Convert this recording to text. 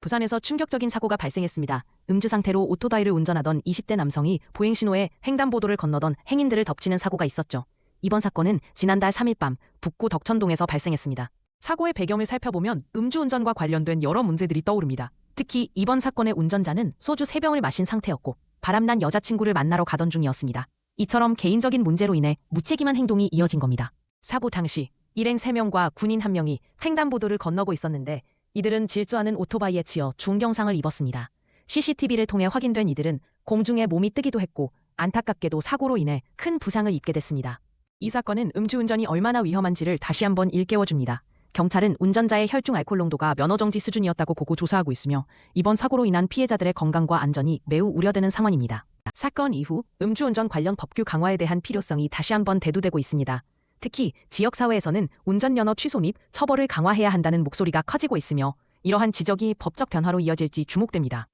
부산에서 충격적인 사고가 발생했습니다. 음주 상태로 오토바이를 운전하던 20대 남성이 보행 신호에 횡단보도를 건너던 행인들을 덮치는 사고가 있었죠. 이번 사건은 지난달 3일 밤 북구 덕천동에서 발생했습니다. 사고의 배경을 살펴보면 음주운전과 관련된 여러 문제들이 떠오릅니다. 특히 이번 사건의 운전자는 소주 3병을 마신 상태였고 바람난 여자친구를 만나러 가던 중이었습니다. 이처럼 개인적인 문제로 인해 무책임한 행동이 이어진 겁니다. 사고 당시 일행 3명과 군인 1명이 횡단보도를 건너고 있었는데 이들은 질주하는 오토바이에 치여 중경상을 입었습니다. CCTV를 통해 확인된 이들은 공중에 몸이 뜨기도 했고 안타깝게도 사고로 인해 큰 부상을 입게 됐습니다. 이 사건은 음주운전이 얼마나 위험한지를 다시 한번 일깨워줍니다. 경찰은 운전자의 혈중 알코올 농도가 면허정지 수준이었다고 보고 조사하고 있으며 이번 사고로 인한 피해자들의 건강과 안전이 매우 우려되는 상황입니다. 사건 이후 음주운전 관련 법규 강화에 대한 필요성이 다시 한번 대두되고 있습니다. 특히 지역사회에서는 운전면허 취소 및 처벌을 강화해야 한다는 목소리가 커지고 있으며 이러한 지적이 법적 변화로 이어질지 주목됩니다.